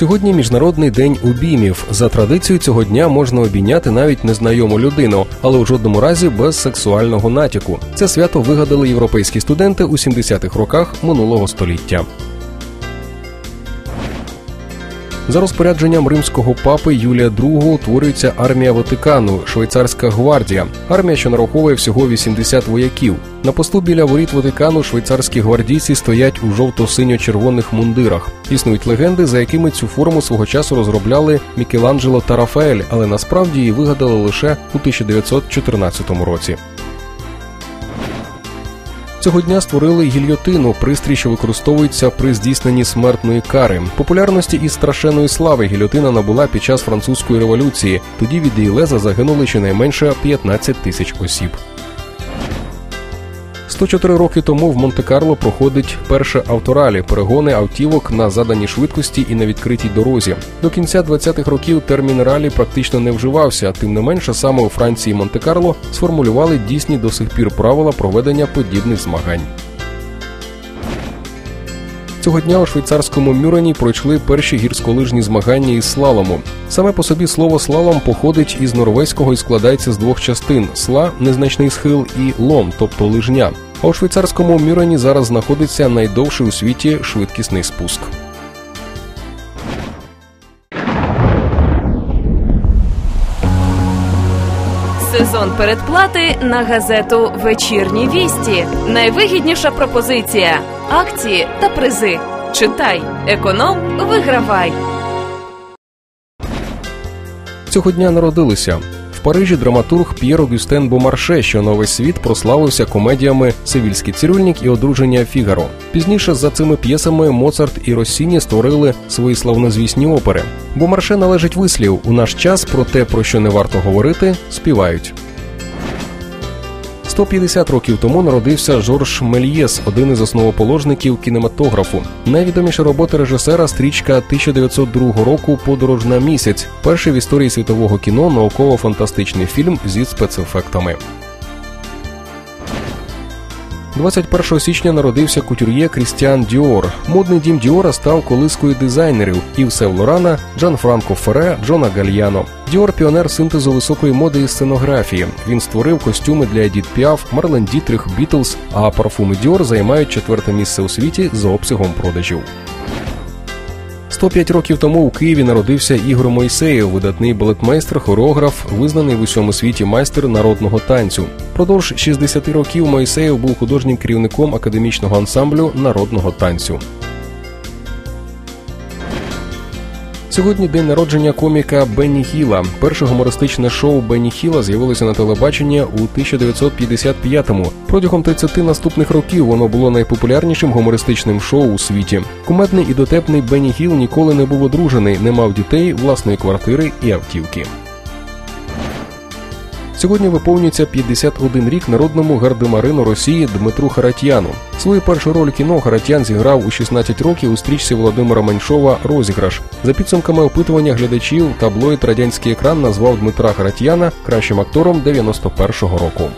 Сьогодні міжнародний день обіймів. За традицією цього дня можна обійняти навіть незнайому людину, але у жодному разі без сексуального натяку. Це свято вигадали європейські студенти у 70-х роках минулого століття. За розпорядженням римського папи Юлія II утворюється армія Ватикану, швейцарська гвардія, армія, що нараховує всього 80 вояків. На посту біля воріт Ватикану швейцарські гвардійці стоять у жовто-синьо-червоних мундирах. Існують легенди, за якими цю форму свого часу розробляли Мікеланджело та Рафаель, але насправді її вигадали лише у 1914 році. Цього дня створили гільйотину, пристрій, що використовується при здійсненні смертної кари. Популярності і страшенної слави гільйотина набула під час французької революції. Тоді від її леза загинули щонайменше 15 тисяч осіб. 104 роки тому в Монте-Карло проходить перше авторалі перегони автівок на заданій швидкості і на відкритій дорозі. До кінця 20-х років термін ралі практично не вживався. Тим не менше, саме у Франції Монте-Карло сформулювали дійсні до сих пір правила проведення подібних змагань. Цього дня у швейцарському Мюрені пройшли перші гірськолижні змагання із слалому. Саме по собі слово слалом походить із норвезького і складається з двох частин: сла незначний схил і лом, тобто лижня. А у швейцарському Мюрені зараз знаходиться найдовший у світі швидкісний спуск. Сезон передплати на газету Вечірні вісті. Найвигідніша пропозиція. Акції та призи. Читай, економ, вигравай. Цього дня народилися Парижі драматург П'єр Огюстен Бомарше, що весь світ прославився комедіями Сивільський цирюльник і одруження Фігаро. Пізніше за цими п'єсами Моцарт і Росіні створили свої славнозвісні опери. Бомарше належить вислів у наш час про те, про що не варто говорити, співають. 150 років тому народився Жорж Мельєс, один із основоположників кінематографу. Найвідоміша робота режисера стрічка 1902 року Подорож на місяць, перший в історії світового кіно науково-фантастичний фільм зі спецефектами. 21 січня народився кутюр'є Крістіан Діор. Модний дім Діора став колискою дизайнерів Ів Сев Лорана, Джан Франко Фере, Джона Гальяно. Діор піонер синтезу високої моди і сценографії. Він створив костюми для Едіт Піаф, Марлен Дітрих, Бітлз, а парфуми Діор займають четверте місце у світі за обсягом продажів. 105 років тому у Києві народився Ігор Мойсеєв, видатний балетмейстер, хореограф, визнаний в усьому світі майстер народного танцю. Продовж 60 років Мойсеєв був художнім керівником академічного ансамблю народного танцю. Сьогодні день народження коміка Бенні Хіла. Перше гумористичне шоу Бенні Хіла з'явилося на телебаченні у 1955-му. Протягом 30 наступних років воно було найпопулярнішим гумористичним шоу у світі. Кумедний і дотепний Бенні Хіл ніколи не був одружений, не мав дітей, власної квартири і автівки. Сьогодні виповнюється 51 рік народному гардемарину Росії Дмитру Харатьяну. Свою першу роль кіно Харатьян зіграв у 16 років у стрічці Володимира Меншова Розіграш. За підсумками опитування глядачів, таблоїд радянський екран назвав Дмитра Харатьяна кращим актором 91-го року.